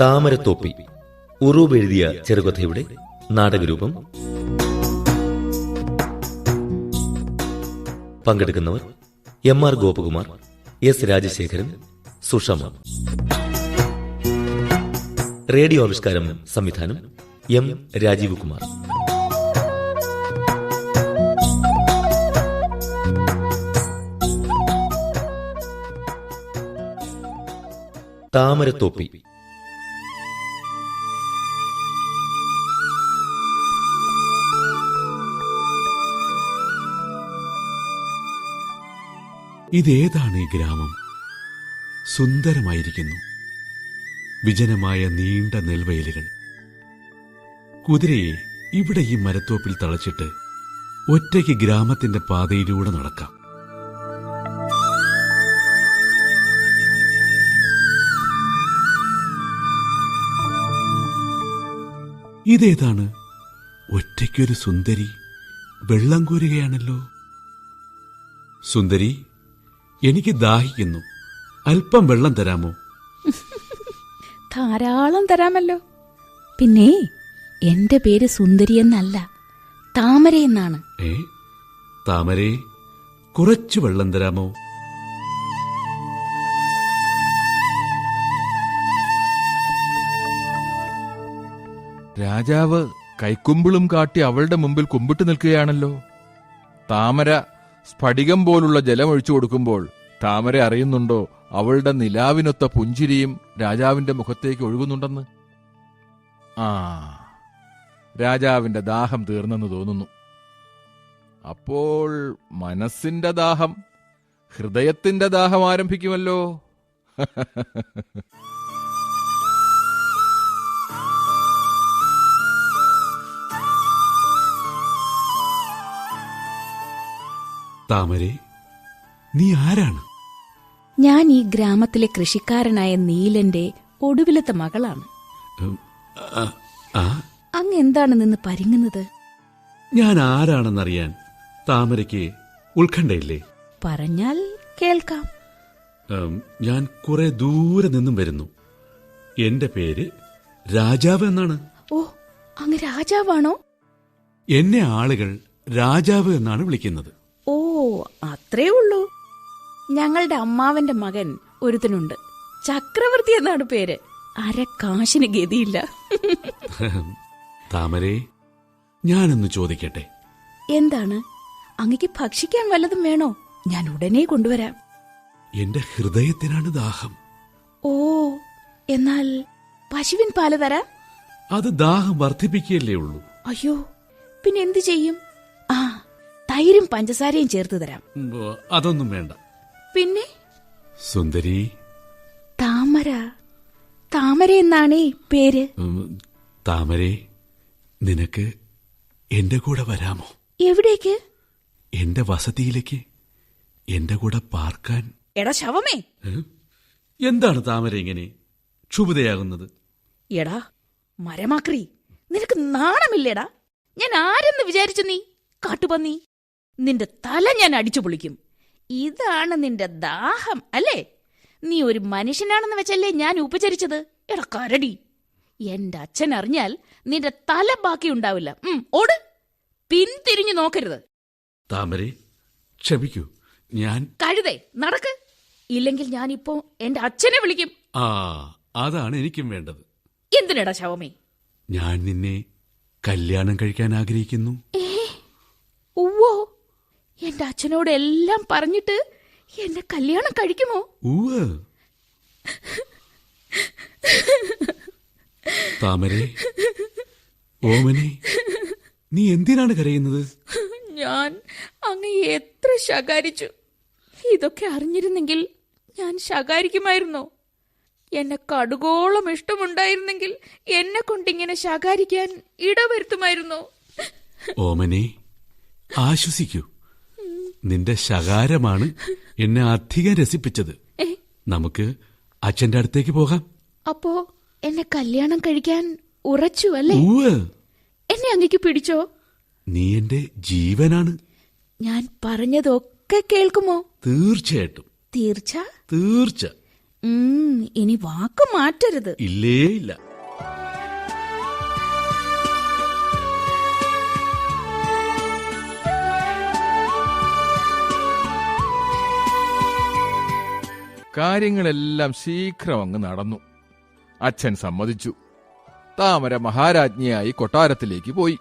താമരത്തോപ്പി. ഉറൂബ് എഴുതിയ ചെറുകഥയുടെ നാടകരൂപം. പങ്കെടുക്കുന്നവർ M R Gopakumar S Rajasekharan Sushama. Radio ആവിഷ്കാരം സംവിധാനം എം രാജീവ് കുമാർ താമരത്തോപ്പി. ഇതേതാണ് ഈ ഗ്രാമം? സുന്ദരമായിരിക്കുന്നു. വിജനമായ നീണ്ട നെൽവയലുകൾ. കുതിരയെ ഇവിടെ ഈ മരത്തോപ്പിൽ തളച്ചിട്ട് ഒറ്റയ്ക്ക് ഗ്രാമത്തിന്റെ പാതയിലൂടെ നടക്കാം. ഇതേതാണ് ഒറ്റയ്ക്കൊരു സുന്ദരി വെള്ളം കോരുകയാണല്ലോ സുന്ദരി എനിക്ക് ദാഹിക്കുന്നു. അല്പം വെള്ളം തരാമോ? ധാരാളം തരാമല്ലോ. പിന്നെ എന്റെ പേര് സുന്ദരി എന്നല്ല താമര എന്നാണ്. ഏ? താമരേ കുറച്ചു വെള്ളം തരാമോ? രാജാവ് കൈക്കുമ്പിളും കാട്ടി അവളുടെ മുമ്പിൽ കുമ്പിട്ട് നിൽക്കുകയാണല്ലോ. താമര സ്ഫടികം പോലുള്ള ജലമൊഴിച്ചു കൊടുക്കുമ്പോൾ താമര അറിയുന്നുണ്ടോ? അവളുടെ നിലാവിനൊത്ത പുഞ്ചിരിയും രാജാവിന്റെ മുഖത്തേക്ക് ഒഴുകുന്നുണ്ടെന്ന്? ആ രാജാവിന്റെ ദാഹം തീർന്നെന്ന് തോന്നുന്നു. അപ്പോൾ മനസ്സിന്റെ ദാഹം ഹൃദയത്തിന്റെ ദാഹം ആരംഭിക്കുമല്ലോ? താമരേ നീ ആരാണ്? ഞാൻ ഈ ഗ്രാമത്തിലെ കൃഷിക്കാരനായ നീലന്റെ ഒടുവിലത്തെ മകളാണ്. അങ്ങ് എന്താണ് നിന്ന് പരിങ്ങുന്നത്? ഞാൻ ആരാണെന്നറിയാൻ താമരയ്ക്ക് ഉത്കണ്ഠയില്ലേ? പറഞ്ഞാൽ കേൾക്കാം. ഞാൻ കുറെ ദൂരെ നിന്നും വരുന്നു. എന്റെ പേര് രാജാവ് എന്നാണ്. ഓ അങ്ങ് രാജാവാണോ? എന്നെ ആളുകൾ രാജാവ് എന്നാണ് വിളിക്കുന്നത്. അത്രേ ഉള്ളൂ. ഞങ്ങളുടെ അമ്മാവന്റെ മകൻ ഒരുത്തനുണ്ട്. ചക്രവർത്തി എന്നാണ് പേര്. അരക്കാശിന് ഗതിയില്ല. താമരേ ഞാനൊന്ന് ചോദിക്കട്ടെ. എന്താണ്? അങ്ങക്ക് ഭക്ഷിക്കാൻ വല്ലതും വേണോ? ഞാൻ ഉടനെ കൊണ്ടുവരാം. എന്റെ ഹൃദയത്തിനാണ് ദാഹം. ഓ എന്നാൽ പശുവിൻ പാൽ തരാം. അത് ദാഹം വർദ്ധിപ്പിക്കുകയല്ലേ ഉള്ളൂ. അയ്യോ പിന്നെ എന്തു ചെയ്യും? തൈരും പഞ്ചസാരയും ചേർത്ത് തരാം. അതൊന്നും വേണ്ട. പിന്നെ? സുന്ദരി. താമര. താമര എന്നാണേ പേര്. താമരേ നിനക്ക് എന്റെ കൂടെ വരാമോ? എവിടേക്ക്? എന്റെ വസതിയിലേക്ക് എന്റെ കൂടെ പാർക്കാൻ. എടാ ശവമേ. എന്താണ് താമര ഇങ്ങനെ ക്ഷുഭിതയാകുന്നത്? എടാ മരമാക്രി. നിനക്ക് നാണമില്ലേടാ? ഞാൻ ആരെന്ന് വിചാരിച്ചു നീ? കാട്ടുപന്നി. നിന്റെ തല ഞാൻ അടിച്ചു പൊളിക്കും. ഇതാണ് നിന്റെ ദാഹം അല്ലേ? നീ ഒരു മനുഷ്യനാണെന്ന് വെച്ചല്ലേ ഞാൻ ഉപചരിച്ചത്? എടാ കരടി. എന്റെ അച്ഛൻ അറിഞ്ഞാൽ നിന്റെ തല ബാക്കി ഉണ്ടാവില്ല. ഉം, ഓട്. പിന്തിരിഞ്ഞു നോക്കരുത്. താമരേ ക്ഷമിക്കൂ ഞാൻ കഴുതേ നടക്ക്. ഇല്ലെങ്കിൽ ഞാനിപ്പോ എന്റെ അച്ഛനെ വിളിക്കും. ആ അതാണ് എനിക്കും വേണ്ടത്. എന്തിനടാ ശവമേ? ഞാൻ നിന്നെ കല്യാണം കഴിക്കാൻ ആഗ്രഹിക്കുന്നു. ഉവ്വോ എന്റെ അച്ഛനോട് എല്ലാം പറഞ്ഞിട്ട് എന്നെ കല്യാണം കഴിക്കുമോ? താമരേ ഓമനെ നീ എന്തിനാണ് കരയുന്നത്? ഞാൻ അങ്ങ് എത്ര ശകാരിച്ചു. ഇതൊക്കെ അറിഞ്ഞിരുന്നെങ്കിൽ ഞാൻ ശകാരിക്കുമായിരുന്നോ? എന്നെ കടുകോളം ഇഷ്ടമുണ്ടായിരുന്നെങ്കിൽ എന്നെ കൊണ്ടിങ്ങനെ ശകാരിക്കാൻ ഇടവരുത്തുമായിരുന്നോ? ഓമനെ ആശ്വസിക്കൂ. നിന്റെ ശകാരമാണ് എന്നെ അധികം രസിപ്പിച്ചത്. നമുക്ക് അച്ഛന്റെ അടുത്തേക്ക് പോകാം. അപ്പോ എന്നെ കല്യാണം കഴിക്കാൻ ഉറച്ചു അല്ലേ? എന്നെ അങ്ങേക്ക് പിടിച്ചോ? നീ എന്റെ ജീവനാണ്. ഞാൻ പറഞ്ഞതൊക്കെ കേൾക്കുമോ? തീർച്ചയായിട്ടും. തീർച്ച? തീർച്ച. ഇനി വാക്ക് മാറ്റരുത്. ഇല്ലേ ഇല്ല. കാര്യങ്ങളെല്ലാം ശീഘ്രം അങ്ങ് നടന്നു. അച്ഛൻ സമ്മതിച്ചു. താമര മഹാരാജ്ഞിയായി കൊട്ടാരത്തിലേക്ക് പോയി.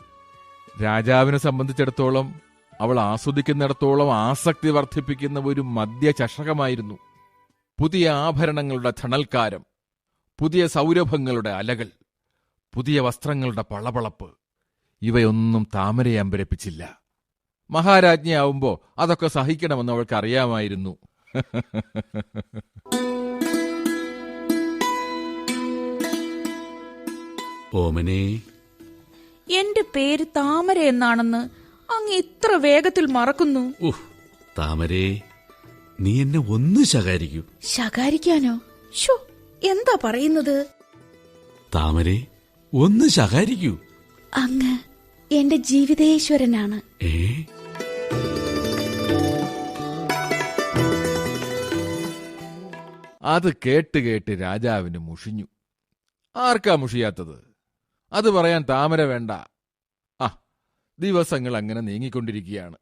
രാജാവിനെ സംബന്ധിച്ചിടത്തോളം അവൾ ആസ്വദിക്കുന്നിടത്തോളം ആസക്തി വർദ്ധിപ്പിക്കുന്ന ഒരു മദ്യ ചഷകമായിരുന്നു. പുതിയ ആഭരണങ്ങളുടെ ധണൽക്കാരം പുതിയ സൗരഭങ്ങളുടെ അലകൾ പുതിയ വസ്ത്രങ്ങളുടെ പളപളപ്പ് ഇവയൊന്നും താമരയെ അമ്പരപ്പിച്ചില്ല. മഹാരാജ്ഞിയാവുമ്പോൾ അതൊക്കെ സഹിക്കണമെന്ന് അവൾക്ക് അറിയാമായിരുന്നു ഓമനെ. എന്റെ പേര് താമര എന്നാണെന്ന് അങ്ങ് ഇത്ര വേഗത്തിൽ മറക്കുന്നു. താമരേ നീ എന്നെ ഒന്ന് ശകാരിക്കൂ. ശകാരിക്കാനോ? ഷോ എന്താ പറയുന്നത്? താമരേ ഒന്ന് ശകാരിക്കൂ. അങ്ങ് എന്റെ ജീവിതേശ്വരനാണ്. ഏ? അത് കേട്ട് കേട്ട് രാജാവിന് മുഷിഞ്ഞു. ആർക്കാ മുഷിയാത്തത്? അത് പറയാൻ താമര വേണ്ട. ആ ദിവസങ്ങൾ അങ്ങനെ നീങ്ങിക്കൊണ്ടിരിക്കുകയാണ്.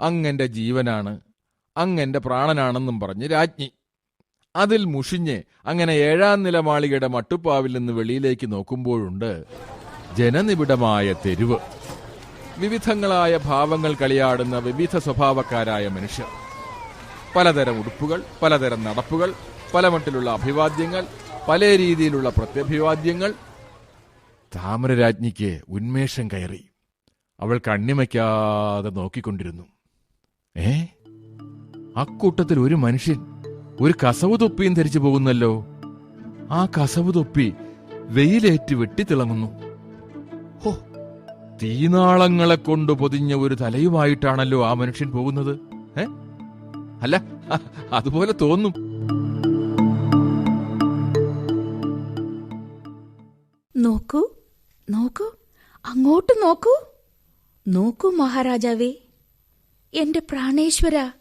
അങ്ങന്റെ ജീവനാണ് അങ്ങന്റെ പ്രാണനാണെന്നും പറഞ്ഞ് രാജ്ഞി. അതിൽ മുഷിഞ്ഞ് അങ്ങനെ ഏഴാം നില മാളികയുടെ മട്ടുപ്പാവിൽ നിന്ന് വെളിയിലേക്ക് നോക്കുമ്പോഴുണ്ട് ജനനിബിഡമായ തെരുവ്. വിവിധങ്ങളായ ഭാവങ്ങൾ കളിയാടുന്ന വിവിധ സ്വഭാവക്കാരായ മനുഷ്യർ. പലതരം ഉടുപ്പുകൾ പലതരം നടപ്പുകൾ പല മട്ടിലുള്ള അഭിവാദ്യങ്ങൾ പല രീതിയിലുള്ള പ്രത്യഭിവാദ്യങ്ങൾ. താമരരാജ്ഞിക്ക് ഉന്മേഷം കയറി. അവൾ കണ്ണിമയ്ക്കാതെ നോക്കിക്കൊണ്ടിരുന്നു. ഏ? അക്കൂട്ടത്തിൽ ഒരു മനുഷ്യൻ ഒരു കസവ് തൊപ്പിയും ധരിച്ചു പോകുന്നല്ലോ. ആ കസവ് തൊപ്പി വെയിലേറ്റ് വെട്ടിത്തിളങ്ങുന്നു. ഹോ തീനാളങ്ങളെ കൊണ്ട് പൊതിഞ്ഞ ഒരു തലയുമായിട്ടാണല്ലോ ആ മനുഷ്യൻ പോകുന്നത്. ഏ? അല്ല അതുപോലെ തോന്നും. നോക്കൂ നോക്കൂ അങ്ങോട്ട് നോക്കൂ. നോക്കൂ മഹാരാജാവേ എന്റെ പ്രാണേശ്വര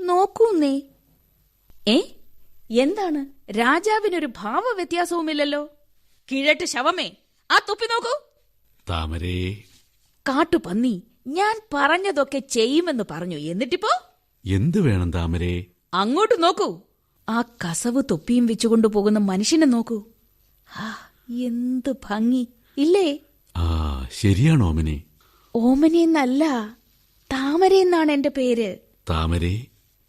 നോക്കൂ നേ. ഏ എന്താണ്? രാജാവിനൊരു ഭാവവ്യത്യാസവുമില്ലല്ലോ. കിഴട്ട് ശവമേ ആ തുപ്പി നോക്കൂ. താമരേ. കാട്ടുപന്നി ഞാൻ പറഞ്ഞതൊക്കെ ചെയ്യുമെന്ന് പറഞ്ഞു. എന്നിട്ടിപ്പോ? എന്ത് വേണം താമരേ? അങ്ങോട്ട് നോക്കൂ. ആ കസവ് തൊപ്പിയും വെച്ചുകൊണ്ട് പോകുന്ന മനുഷ്യനെ നോക്കൂ. ആ എന്ത് ഭംഗി. ഇല്ലേ? ആ ശരിയാണ് ഓമനെ. ഓമനെന്നല്ല താമരയെന്നാണ് എന്റെ പേര്. താമരേ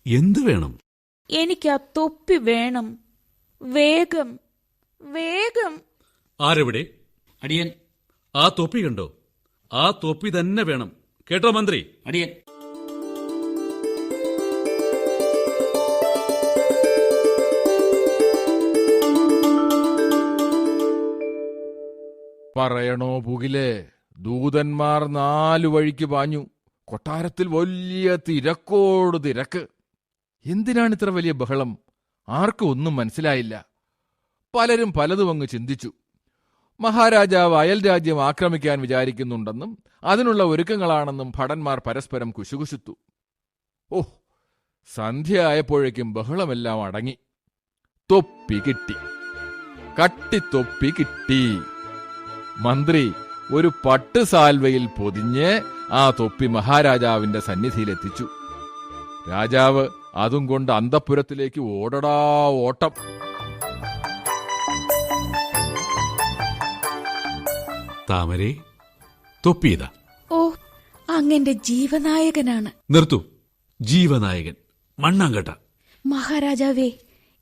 എന്ത് വേണം? എനിക്ക് ആ തൊപ്പി വേണം. വേഗം. വേഗം. ആരെവിടെ? അടിയൻ. ആ തൊപ്പി കണ്ടോ? ആ തൊപ്പി തന്നെ വേണം. കേട്ടോ മന്ത്രി. അടിയൻ. പറയണോ പുകിലേ? ദൂതന്മാർ നാലു വഴിക്ക് പാഞ്ഞു. കൊട്ടാരത്തിൽ വലിയ തിരക്കോട് തിരക്ക്. എന്തിനാണ് ഇത്ര വലിയ ബഹളം? ആർക്കും ഒന്നും മനസ്സിലായില്ല. പലരും പലതും അങ്ങ് ചിന്തിച്ചു. മഹാരാജാവ് അയൽ രാജ്യം ആക്രമിക്കാൻ വിചാരിക്കുന്നുണ്ടെന്നും അതിനുള്ള ഒരുക്കങ്ങളാണെന്നും ഭടന്മാർ പരസ്പരം കുശുകുശുത്തു. ഓഹ് സന്ധ്യ ആയപ്പോഴേക്കും ബഹളമെല്ലാം അടങ്ങി. തൊപ്പി കിട്ടി. കട്ടിത്തൊപ്പി കിട്ടി. മന്ത്രി ഒരു പട്ട് സാൽവയിൽ പൊതിഞ്ഞ് ആ തൊപ്പി മഹാരാജാവിന്റെ സന്നിധിയിലെത്തിച്ചു. രാജാവ് അതും കൊണ്ട് അന്തപ്പുരത്തിലേക്ക് ഓടടാ ഓട്ടം. താമരേ തൊപ്പിയതാ ഓ അങ്ങന്റെ ജീവനായകനാണ്. നിർത്തു. ജീവനായകൻ മണ്ണാങ്കട്ട. മഹാരാജാവേ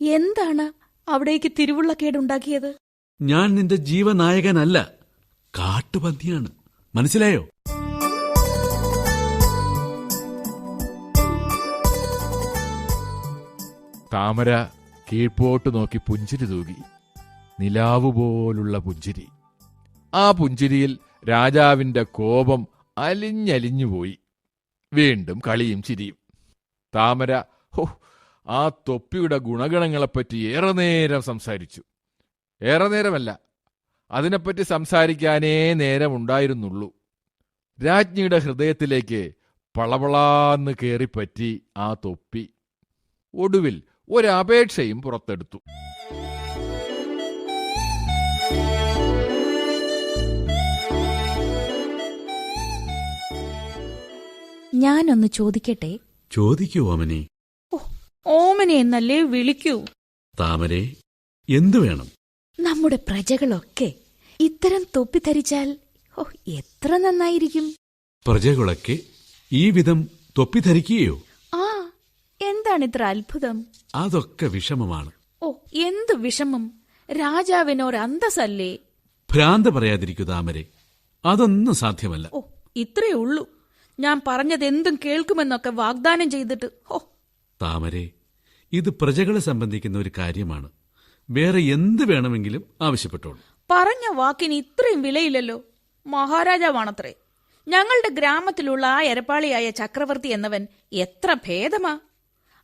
എന്താണ് അവിടേക്ക് തിരുവുള്ളക്കേടുണ്ടാക്കിയത്? ഞാൻ നിന്റെ ജീവനായകനല്ല. കാട്ടുപന്നിയാണ് മനസ്സിലായോ? താമര കീഴ്പോട്ട് നോക്കി പുഞ്ചിരി തൂകി. നിലാവ് പോലുള്ള പുഞ്ചിരി. ആ പുഞ്ചിരിയിൽ രാജാവിന്റെ കോപം അലിഞ്ഞലിഞ്ഞുപോയി വീണ്ടും കളിയും ചിരിയും. താമര ഹോ ആ തൊപ്പിയുടെ ഗുണഗണങ്ങളെപ്പറ്റി ഏറെ നേരം സംസാരിച്ചു. ഏറെ നേരമല്ല അതിനെപ്പറ്റി സംസാരിക്കാനേ നേരമുണ്ടായിരുന്നുള്ളൂ. രാജ്ഞിയുടെ ഹൃദയത്തിലേക്ക് പളപളാന്ന് കയറിപ്പറ്റി ആ തൊപ്പി. ഒടുവിൽ ഒരപേക്ഷയും പുറത്തെടുത്തു. ഞാനൊന്ന് ചോദിക്കട്ടെ? ചോദിക്കൂ ഓമനെ. ഓമനെ എന്നല്ലേ വിളിക്കൂ? താമരെ എന്തു വേണം? നമ്മുടെ പ്രജകളൊക്കെ ഇത്തരം തൊപ്പി ധരിച്ചാൽ ഓ എത്ര നന്നായിരിക്കും. പ്രജകളൊക്കെ ഈ വിധം തൊപ്പി ധരിക്കുകയോ? ആ എന്താണ് ഇത്ര അത്ഭുതം? അതൊക്കെ വിഷമമാണ്. ഓ എന്ത് വിഷമം? രാജാവിനൊരന്തസ്സല്ലേ ഭ്രാന്ത് പറയാതിരിക്കൂ താമരെ. അതൊന്നും സാധ്യമല്ല. ഓ ഇത്രേ ഉള്ളൂ. ഞാൻ പറഞ്ഞതെന്തും കേൾക്കുമെന്നൊക്കെ വാഗ്ദാനം ചെയ്തിട്ട് ഓ താമരെ ഇത് പ്രജകളെ സംബന്ധിക്കുന്ന ഒരു കാര്യമാണ്. വേറെ എന്ത് വേണമെങ്കിലും ആവശ്യപ്പെട്ടോളൂ. പറഞ്ഞ വാക്കിന് ഇത്രയും വിലയില്ലല്ലോ. മഹാരാജാവാണത്രേ. ഞങ്ങളുടെ ഗ്രാമത്തിലുള്ള ആ എരപ്പാളിയായ ചക്രവർത്തി എന്നവൻ എത്ര ഭേദമാ.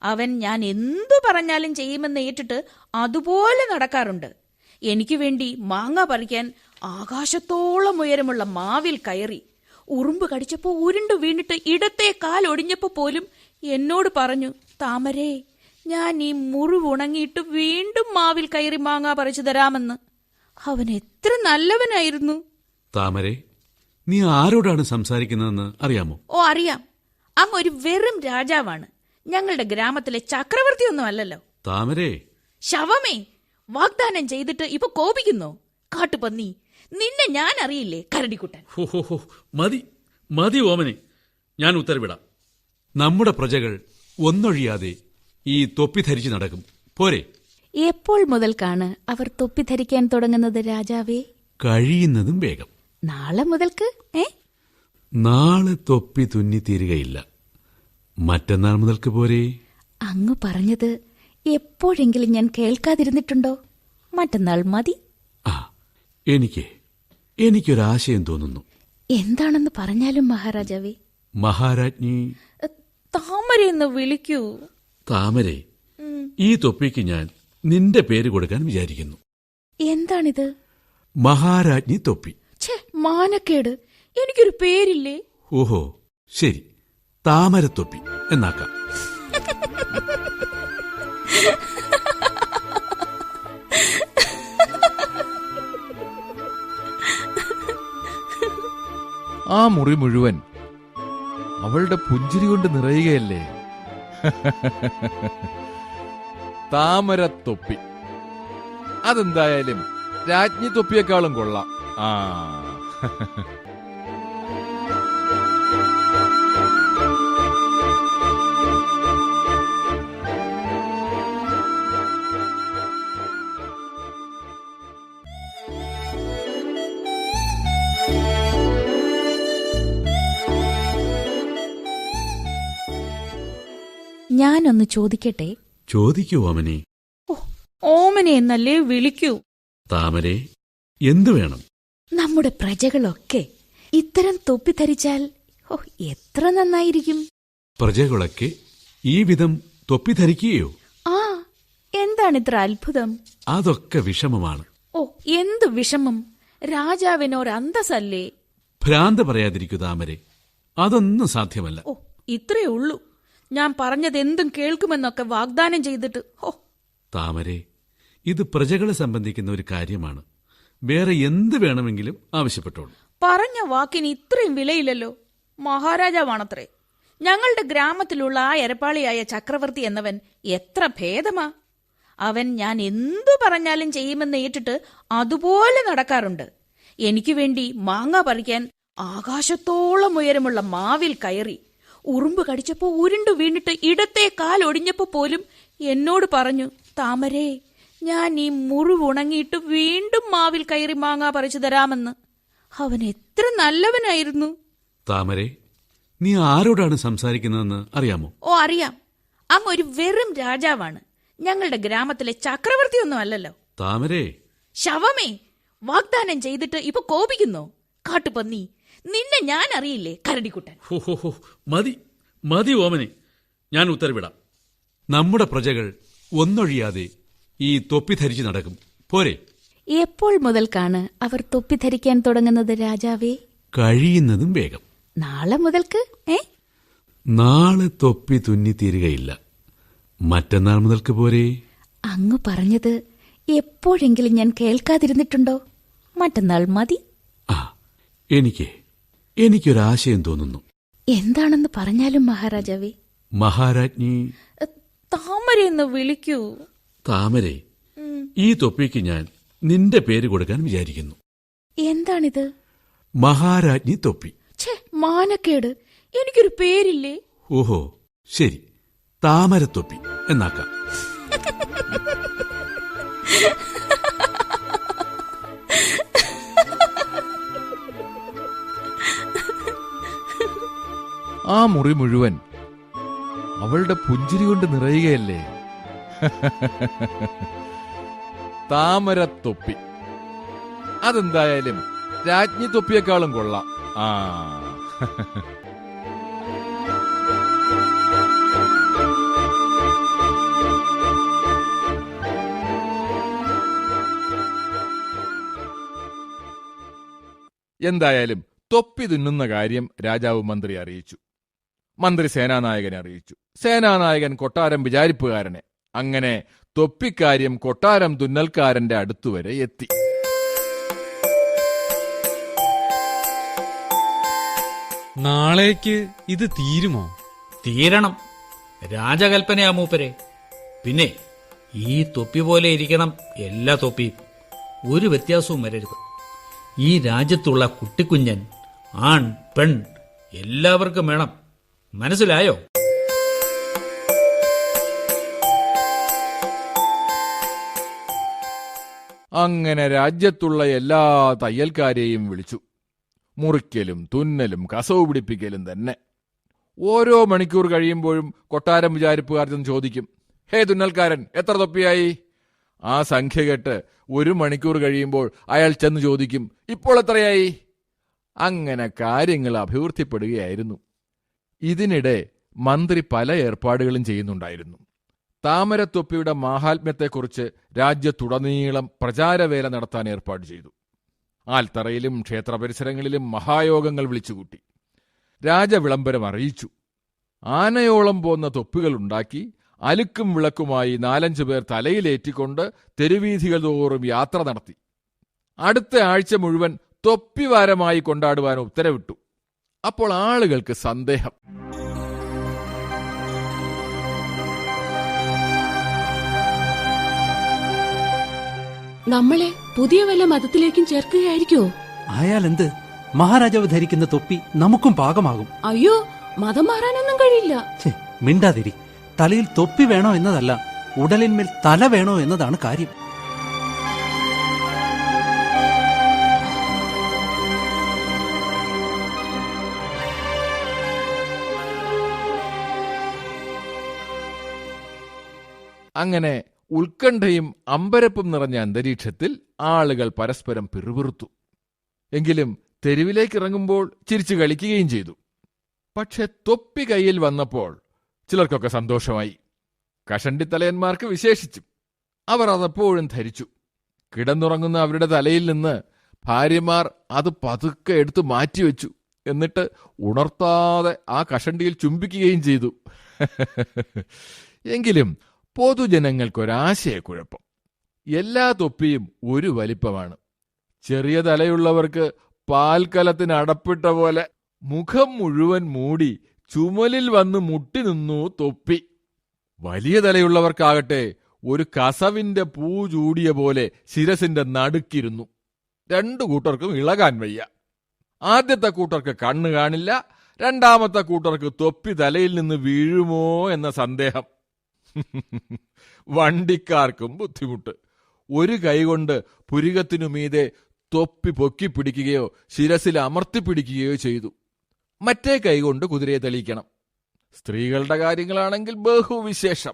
അവൻ ഞാൻ എന്തു പറഞ്ഞാലും ചെയ്യുമെന്ന് ഏറ്റിട്ട് അതുപോലെ നടക്കാറുണ്ട്. എനിക്ക് വേണ്ടി മാങ്ങ പറിക്കാൻ ആകാശത്തോളം ഉയരമുള്ള മാവിൽ കയറി ഉറുമ്പ് കടിച്ചപ്പോ ഉരുണ്ടു വീണിട്ട് ഇടത്തെ കാൽ ഒടിഞ്ഞപ്പോ പോലും എന്നോട് പറഞ്ഞു താമരേ ഞാൻ ഈ മുറിവുണങ്ങിയിട്ട് വീണ്ടും മാവിൽ കയറി മാങ്ങ പറിച്ചു തരാമെന്ന്. അവൻ എത്ര നല്ലവനായിരുന്നു. താമരെ നീ ആരോടാണ് സംസാരിക്കുന്നതെന്ന് അറിയാമോ? ഓ അറിയാം. അങ്ങ് ഒരു വെറും രാജാവാണ്. ഞങ്ങളുടെ ഗ്രാമത്തിലെ ചക്രവർത്തിയൊന്നും അല്ലല്ലോ താമരേ. ശവമേ വാഗ്ദാനം ചെയ്തിട്ട് ഇപ്പൊ കോപിക്കുന്നു. കാട്ടുപന്നി നിന്നെ ഞാൻ അറിയില്ലേ കരടിക്കുട്ടൻ മതി മതി ഓമനെ. ഞാൻ ഉത്തരവിടാം. നമ്മുടെ പ്രജകൾ ഒന്നൊഴിയാതെ ഈ തൊപ്പി ധരിച്ചു നടക്കും. പോരെ. എപ്പോൾ മുതൽക്കാണ് അവർ തൊപ്പി ധരിക്കാൻ തുടങ്ങുന്നത് രാജാവേ? കഴിയുന്നതും വേഗം. നാളെ മുതൽക്ക് ഏ? നാളെ തൊപ്പി തുന്നി തീരുകയില്ല. മറ്റന്നാൾ മുതൽക്ക് പോരെ. അങ്ങ് പറഞ്ഞത് എപ്പോഴെങ്കിലും ഞാൻ കേൾക്കാതിരുന്നിട്ടുണ്ടോ? മറ്റന്നാൾ മതി. ആ എനിക്ക് എനിക്കൊരാശയം തോന്നുന്നു. എന്താണെന്ന് പറഞ്ഞാലും മഹാരാജാവേ. മഹാരാജ്ഞി. താമര എന്ന് വിളിക്കൂ. താമരെ ഈ തൊപ്പിക്ക് ഞാൻ നിന്റെ പേര് കൊടുക്കാൻ വിചാരിക്കുന്നു. എന്താണിത്? മഹാരാജ്ഞി തൊപ്പി. ഛേ മാനക്കേട്. എനിക്കൊരു പേരില്ലേ? ഓഹോ ശരി. താമരത്തൊപ്പി എന്നാക്കാം. ആ മുറി മുഴുവൻ അവളുടെ പുഞ്ചിരി കൊണ്ട് നിറയുകയല്ലേ? താമരത്തൊപ്പി. അതെന്തായാലും രാജ്ഞി തൊപ്പിയേക്കാളും കൊള്ളാം. ആ. ഞാനൊന്ന് ചോദിക്കട്ടെ? ചോദിക്കൂ ഓമനെ. ഓ ഓമനെ എന്നല്ലേ വിളിക്കൂ? താമരെ എന്തു വേണം? നമ്മുടെ പ്രജകളൊക്കെ ഇത്തരം തൊപ്പി ധരിച്ചാൽ ഓ എത്ര നന്നായിരിക്കും? പ്രജകളൊക്കെ ഈ വിധം തൊപ്പി ധരിക്കുകയോ? ആ എന്താണിത്ര അത്ഭുതം? അതൊക്കെ വിഷമമാണ്. ഓ എന്ത് വിഷമം? രാജാവിനൊരന്തസ്സല്ലേ ഭ്രാന്ത് പറയാതിരിക്കൂ താമരെ. അതൊന്നും സാധ്യമല്ല. ഓ ഇത്രേ ഉള്ളൂ. ഞാൻ പറഞ്ഞതെന്തും കേൾക്കുമെന്നൊക്കെ വാഗ്ദാനം ചെയ്തിട്ട് ഹോ. താമരെ ഇത് പ്രജകളെ സംബന്ധിക്കുന്ന ഒരു കാര്യമാണ്. വേറെ എന്ത് വേണമെങ്കിലും ആവശ്യപ്പെട്ടോളൂ. പറഞ്ഞ വാക്കിന് ഇത്രയും വിലയില്ലല്ലോ. മഹാരാജാവാണത്രേ. ഞങ്ങളുടെ ഗ്രാമത്തിലുള്ള ആ എരപ്പാളിയായ ചക്രവർത്തി എന്നവൻ എത്ര ഭേദമാ. അവൻ ഞാൻ എന്തു പറഞ്ഞാലും ചെയ്യുമെന്ന് ഏറ്റിട്ട് അതുപോലെ നടക്കാറുണ്ട്. എനിക്ക് വേണ്ടി മാങ്ങ പറിക്കാൻ ആകാശത്തോളം ഉയരമുള്ള മാവിൽ കയറി ഉറുമ്പ് കടിച്ചപ്പോ ഉരുണ്ടു വീണിട്ട് ഇടത്തെ കാൽ ഒടിഞ്ഞപ്പോ പോലും എന്നോട് പറഞ്ഞു താമരേ ഞാൻ ഈ മുറിവുണങ്ങിയിട്ട് വീണ്ടും മാവിൽ കയറി മാങ്ങ പറിച്ചു തരാമെന്ന്. അവൻ എത്ര നല്ലവനായിരുന്നു. താമരേ നീ ആരോടാണ് സംസാരിക്കുന്നതെന്ന് അറിയാമോ? ഓ അറിയാം. അങ്ങ് ഒരു വെറും രാജാവാണ്. ഞങ്ങളുടെ ഗ്രാമത്തിലെ ചക്രവർത്തിയൊന്നും അല്ലല്ലോ. താമരേ. ശവമേ വാഗ്ദാനം ചെയ്തിട്ട് ഇപ്പൊ കോപിക്കുന്നു? കാട്ടുപന്നി നിന്നെ ഞാൻ അറിയില്ലേ കരടിക്കുട്ടൻ മതി മതി ഓമനെ. ഞാൻ ഉത്തരവിടാം. നമ്മുടെ പ്രജകൾ ഒന്നൊഴിയാതെ ഈ തൊപ്പി ധരിച്ചു നടക്കും. പോരെ. എപ്പോൾ മുതൽക്കാണ് അവർ തൊപ്പി ധരിക്കാൻ തുടങ്ങുന്നത് രാജാവേ? കഴിയുന്നതും വേഗം. നാളെ മുതൽക്ക് ഏ? നാളെ തൊപ്പി തുന്നി തീരുകയില്ല. മറ്റന്നാൾ മുതൽക്ക് പോരെ. അങ്ങ് പറഞ്ഞത് എപ്പോഴെങ്കിലും ഞാൻ കേൾക്കാതിരുന്നിട്ടുണ്ടോ? മറ്റന്നാൾ മതി. ആ എനിക്ക് എനിക്കൊരാശയം തോന്നുന്നു. എന്താണെന്ന് പറഞ്ഞാലും മഹാരാജാവേ. മഹാരാജ്ഞി. താമര താമരയെന്ന് വിളിക്കൂ. താമരേ ഈ തൊപ്പിക്ക് ഞാൻ നിന്റെ പേര് കൊടുക്കാൻ വിചാരിക്കുന്നു. എന്താണിത്? മഹാരാജ്ഞി തൊപ്പി. ഛേ മാനക്കേട്. എനിക്കൊരു പേരില്ലേ? ഓഹോ ശരി. താമരത്തൊപ്പി. എന്നാക്കാം. ആ മുറി മുഴുവൻ അവളുടെ പുഞ്ചിരി കൊണ്ട് നിറയുകയല്ലേ? താമരത്തൊപ്പി. അതെന്തായാലും രാജ്ഞി തൊപ്പിയേക്കാളും കൊള്ളാം. ആ. എന്തായാലും തൊപ്പി തിന്നുന്ന കാര്യം രാജാവ് മന്ത്രി അറിയിച്ചു. മന്ത്രി സേനാനായകനെ അറിയിച്ചു. സേനാനായകൻ കൊട്ടാരം വിചാരിപ്പുകാരനെ. അങ്ങനെ തൊപ്പിക്കാര്യം കൊട്ടാരം തുന്നൽക്കാരന്റെ അടുത്തുവരെ എത്തി. നാളേക്ക് ഇത് തീരുമോ? തീരണം. രാജകൽപ്പനയാ മൂപ്പരെ. പിന്നെ ഈ തൊപ്പി പോലെ ഇരിക്കണം എല്ലാ തൊപ്പിയും. ഒരു വ്യത്യാസവും വരരുത്. ഈ രാജ്യത്തുള്ള കുട്ടിക്കുഞ്ഞൻ ആൺ പെൺ എല്ലാവർക്കും വേണം. മനസ്സിലായോ? അങ്ങനെ രാജ്യത്തുള്ള എല്ലാ തയ്യൽക്കാരെയും വിളിച്ചു. മുറിക്കലും തുന്നലും കസവ് പിടിപ്പിക്കലും തന്നെ. ഓരോ മണിക്കൂർ കഴിയുമ്പോഴും കൊട്ടാരം വിചാരിപ്പുകാർ ചെന്ന് ചോദിക്കും ഹേ തുന്നൽക്കാരൻ എത്ര തൊപ്പിയായി? ആ സംഖ്യ കേട്ട് ഒരു മണിക്കൂർ കഴിയുമ്പോൾ അയാൾ ചെന്ന് ചോദിക്കും ഇപ്പോൾ എത്രയായി? അങ്ങനെ കാര്യങ്ങൾ അഭിവൃദ്ധിപ്പെടുകയായിരുന്നു. ഇതിനിടെ മന്ത്രി പല ഏർപ്പാടുകളും ചെയ്യുന്നുണ്ടായിരുന്നു. താമരത്തൊപ്പിയുടെ മാഹാത്മ്യത്തെക്കുറിച്ച് രാജ്യത്തുടനീളം പ്രചാരവേല നടത്താൻ ഏർപ്പാട് ചെയ്തു. ആൽത്തറയിലും ക്ഷേത്ര പരിസരങ്ങളിലും മഹായോഗങ്ങൾ വിളിച്ചുകൂട്ടി. രാജവിളംബരം അറിയിച്ചു. ആനയോളം പോന്ന തൊപ്പികൾ ഉണ്ടാക്കി അലുക്കും വിളക്കുമായി നാലഞ്ചു പേർ തലയിലേറ്റിക്കൊണ്ട് തെരുവീഥികൾ തോറും യാത്ര നടത്തി. അടുത്ത ആഴ്ച മുഴുവൻ തൊപ്പിവാരമായി കൊണ്ടാടുവാൻ ഉത്തരവിട്ടു. അപ്പോൾ ആളുകൾക്ക് സന്ദേഹം. നമ്മളെ പുതിയ വല്ല മതത്തിലേക്കും ചേർക്കുകയായിരിക്കോ ആയാൽ എന്ത് മഹാരാജാവ് ധരിക്കുന്ന തൊപ്പി നമുക്കും പാകമാകും. അയ്യോ മതം മാറാനൊന്നും കഴിയില്ല. മിണ്ടാതിരി. തലയിൽ തൊപ്പി വേണോ എന്നതല്ല ഉടലിന്മേൽ തല വേണോ എന്നതാണ് കാര്യം. അങ്ങനെ ഉത്കണ്ഠയും അമ്പരപ്പും നിറഞ്ഞ അന്തരീക്ഷത്തിൽ ആളുകൾ പരസ്പരം പിറുപിറുത്തു. എങ്കിലും തെരുവിലേക്ക് ഇറങ്ങുമ്പോൾ ചിരിച്ചു കളിക്കുകയും ചെയ്തു. പക്ഷെ തൊപ്പി കയ്യിൽ വന്നപ്പോൾ ചിലർക്കൊക്കെ സന്തോഷമായി. കഷണ്ടിത്തലയന്മാർക്ക് വിശേഷിച്ചു. അവർ അതപ്പോഴും ധരിച്ചു. കിടന്നുറങ്ങുന്ന അവരുടെ തലയിൽ നിന്ന് ഭാര്യമാർ അത് പതുക്കെ എടുത്തു മാറ്റിവെച്ചു. എന്നിട്ട് ഉണർത്താതെ ആ കഷണ്ടിയിൽ ചുംബിക്കുകയും ചെയ്തു. എങ്കിലും പൊതുജനങ്ങൾക്കൊരാശയക്കുഴപ്പം. എല്ലാ തൊപ്പിയും ഒരു വലിപ്പമാണ്. ചെറിയ തലയുള്ളവർക്ക് പാൽക്കലത്തിന് അടപ്പിട്ട പോലെ മുഖം മുഴുവൻ മൂടി ചുമലിൽ വന്ന് മുട്ടി നിന്നു തൊപ്പി. വലിയ തലയുള്ളവർക്കാകട്ടെ ഒരു കസവിന്റെ പൂ ചൂടിയ പോലെ ശിരസിന്റെ നടുക്കിരുന്നു. രണ്ടു കൂട്ടർക്കും ഇളകാൻ വയ്യ. ആദ്യത്തെ കൂട്ടർക്ക് കണ്ണ് കാണില്ല രണ്ടാമത്തെ കൂട്ടർക്ക് തൊപ്പി തലയിൽ നിന്ന് വീഴുമോ എന്ന സന്ദേഹം. വണ്ടിക്കാർക്കും ബുദ്ധിമുട്ട്. ഒരു കൈകൊണ്ട് പുരികത്തിനു മീതെ തൊപ്പി പൊക്കി പിടിക്കുകയോ ശിരസിൽ അമർത്തി പിടിക്കുകയോ ചെയ്തു. മറ്റേ കൈകൊണ്ട് കുതിരയെ തെളിയിക്കണം. സ്ത്രീകളുടെ കാര്യങ്ങളാണെങ്കിൽ ബഹുവിശേഷം.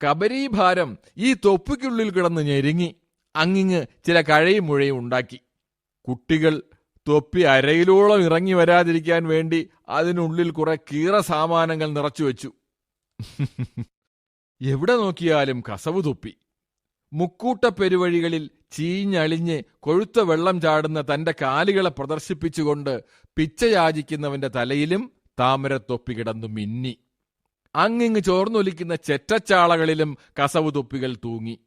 കബരീഭാരം ഈ തൊപ്പിക്കുള്ളിൽ കിടന്ന് ഞെരുങ്ങി. അങ്ങിങ്ങ് ചില കഴയും മുഴയും ഉണ്ടാക്കി. കുട്ടികൾ തൊപ്പി അരയിലോളം ഇറങ്ങി വരാതിരിക്കാൻ വേണ്ടി അതിനുള്ളിൽ കുറെ കീറ സാമാനങ്ങൾ നിറച്ചു വെച്ചു എവിടെ നോക്കിയാലും കസവ് തുപ്പി. മുക്കൂട്ട പെരുവഴികളിൽ ചീഞ്ഞളിഞ്ഞ് കൊഴുത്ത വെള്ളം ചാടുന്ന തന്റെ കാലുകളെ പ്രദർശിപ്പിച്ചുകൊണ്ട് പിച്ചയാചിക്കുന്നവന്റെ തലയിലും താമരത്തൊപ്പി കിടന്നു മിന്നി. അങ്ങിങ്ങ് ചോർന്നൊലിക്കുന്ന ചെറ്റച്ചാളകളിലും കസവ് തൊപ്പികൾ തൂങ്ങി.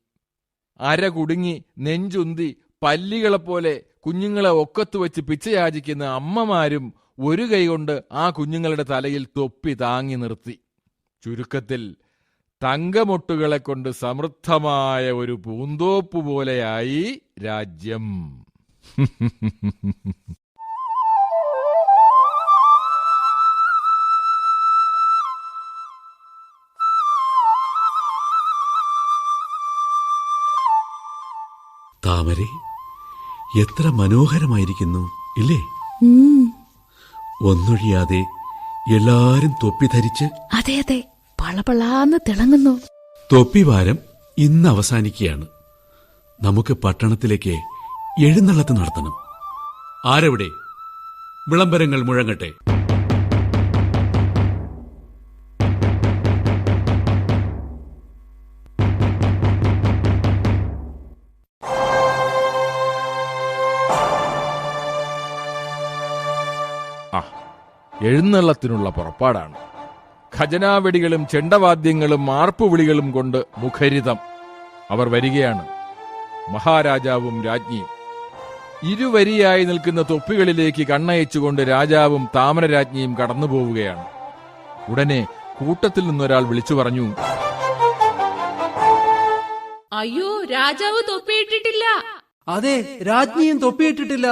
അര കുടുങ്ങി നെഞ്ചുന്തി പല്ലികളെപ്പോലെ കുഞ്ഞുങ്ങളെ ഒക്കത്ത് വെച്ച് പിച്ചയാചിക്കുന്ന അമ്മമാരും ഒരു കൈകൊണ്ട് ആ കുഞ്ഞുങ്ങളുടെ തലയിൽ തൊപ്പി താങ്ങി നിർത്തി. ചുരുക്കത്തിൽ തങ്കമൊട്ടുകളെ കൊണ്ട് സമൃദ്ധമായ ഒരു പൂന്തോപ്പ് പോലെയായി രാജ്യം. താമരെ എത്ര മനോഹരമായിരിക്കുന്നു ഇല്ലേ? ഒന്നൊഴിയാതെ എല്ലാരും തൊപ്പി ധരിച്ച് അതെ അതെ. പളപളാന്ന് തിളങ്ങുന്നു. തൊപ്പിവാരം ഇന്ന് അവസാനിക്കുകയാണ്. നമുക്ക് പട്ടണത്തിലേക്ക് എഴുന്നള്ളത്ത് നടത്തണം. ആരെവിടെ? വിളംബരങ്ങൾ മുഴങ്ങട്ടെ. ആ എഴുന്നള്ളത്തിനുള്ള പുറപ്പാടാണ്. ഖജനാവെടികളും ചെണ്ടവാദ്യങ്ങളും ആർപ്പുവിളികളും കൊണ്ട് മുഖരിതം. അവർ വരികയാണ്. മഹാരാജാവും രാജ്ഞിയും. ഇരുവരിയായി നിൽക്കുന്ന തൊപ്പികളിലേക്ക് കണ്ണയച്ചുകൊണ്ട് രാജാവും താമരരാജ്ഞിയും കടന്നു പോവുകയാണ് ഉടനെ കൂട്ടത്തിൽ നിന്നൊരാൾ വിളിച്ചു പറഞ്ഞു അയ്യോ രാജാവ് തൊപ്പിയിട്ടിട്ടില്ല. അതെ രാജ്ഞിയും തൊപ്പിയിട്ടിട്ടില്ല.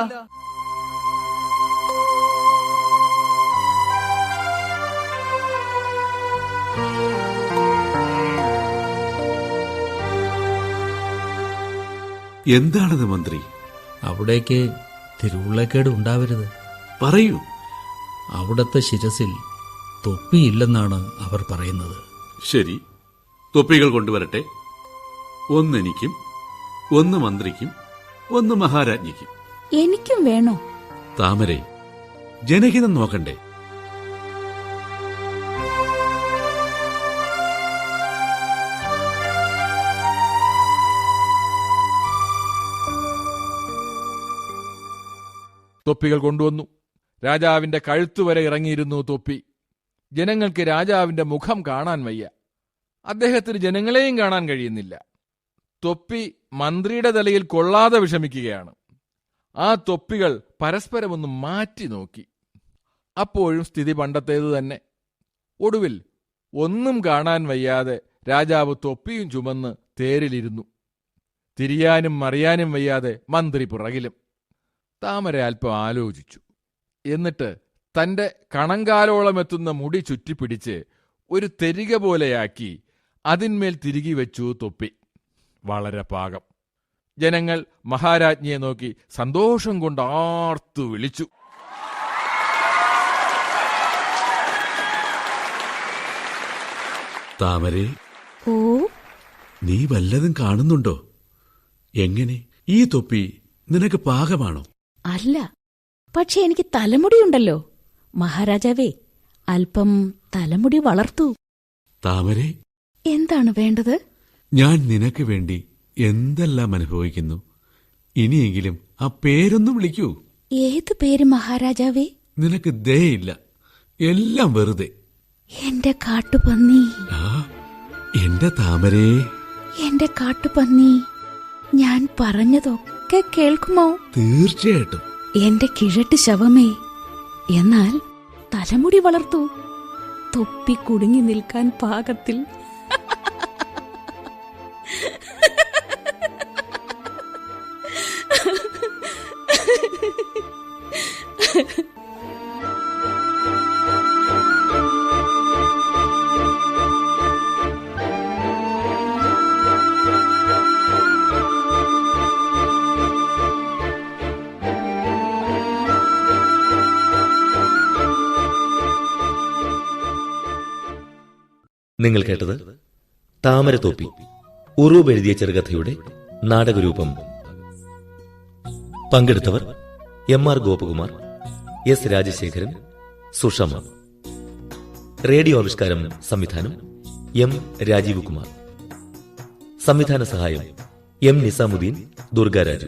എന്താണത് മന്ത്രി? അവിടേക്ക് തിരുവുള്ളക്കേട് ഉണ്ടാവരുത്. പറയൂ. അവിടത്തെ ശിരസിൽ തൊപ്പിയില്ലെന്നാണ് അവർ പറയുന്നത്. ശരി. തൊപ്പികൾ കൊണ്ടുവരട്ടെ. ഒന്നെനിക്കും ഒന്ന് മന്ത്രിക്കും ഒന്ന് മഹാരാജ്ഞിക്കും. എനിക്കും വേണോ? താമരെ ജനഹിതം നോക്കണ്ടേ? തൊപ്പികൾ കൊണ്ടുവന്നു. രാജാവിന്റെ കഴുത്തുവരെ ഇറങ്ങിയിരുന്നു തൊപ്പി. ജനങ്ങൾക്ക് രാജാവിന്റെ മുഖം കാണാൻ വയ്യ. അദ്ദേഹത്തിന് ജനങ്ങളെയും കാണാൻ കഴിയുന്നില്ല. തൊപ്പി മന്ത്രിയുടെ തലയിൽ കൊള്ളാതെ വിഷമിക്കുകയാണ്. ആ തൊപ്പികൾ പരസ്പരമൊന്ന് മാറ്റി നോക്കി. അപ്പോഴും സ്ഥിതി പണ്ടത്തേതു തന്നെ. ഒടുവിൽ ഒന്നും കാണാൻ വയ്യാതെ രാജാവ് തൊപ്പിയും ചുമന്ന് തേരിലിരുന്നു. തിരിയാനും മറിയാനും വയ്യാതെ മന്ത്രി പുറകിലും. താമര അല്പം ആലോചിച്ചു. എന്നിട്ട് തന്റെ കണങ്കാലോളം എത്തുന്ന മുടി ചുറ്റിപ്പിടിച്ച് ഒരു തെരിക പോലെയാക്കി അതിന്മേൽ തിരികെ വെച്ചു തൊപ്പി. വളരെ പാകം. ജനങ്ങൾ മഹാരാജ്ഞിയെ നോക്കി സന്തോഷം കൊണ്ട് ആർത്തു വിളിച്ചു. താമരേ ഓ നീ വല്ലതും കാണുന്നുണ്ടോ? എങ്ങനെ? ഈ തൊപ്പി നിനക്ക് പാകമാണോ? അല്ല. പക്ഷെ എനിക്ക് തലമുടിയുണ്ടല്ലോ. മഹാരാജാവേ അല്പം തലമുടി വളർത്തു. താമരെ. എന്താണ് വേണ്ടത്? ഞാൻ നിനക്ക് വേണ്ടി എന്തെല്ലാം അനുഭവിക്കുന്നു? ഇനിയെങ്കിലും ആ പേരൊന്നും വിളിക്കൂ. ഏത് പേര് മഹാരാജാവേ? നിനക്ക് ദയയില്ല. എല്ലാം വെറുതെ. എന്റെ കാട്ടുപന്നി. എന്റെ താമരേ. എന്റെ കാട്ടുപന്നി. ഞാൻ പറഞ്ഞതൊക്കെ കേൾക്കുമോ? തീർച്ചയായിട്ടും. എന്റെ കിഴട്ട് ശവമേ എന്നാൽ തലമുടി വളർത്തു. തൊപ്പി കുടുങ്ങി നിൽക്കാൻ പാകത്തിൽ നിങ്ങൾ കേട്ടത്? താമരത്തോപ്പി ഉറൂബ് എഴുതിയ ചെറുകഥയുടെ നാടകരൂപം. പങ്കെടുത്തവർ M R Gopakumar S Rajasekharan Sushama. Radio ആവിഷ്കാരം സംവിധാനം എം രാജീവ് കുമാർ സംവിധാന സഹായം എം നിസാമുദ്ദീൻ ദുർഗാരാജു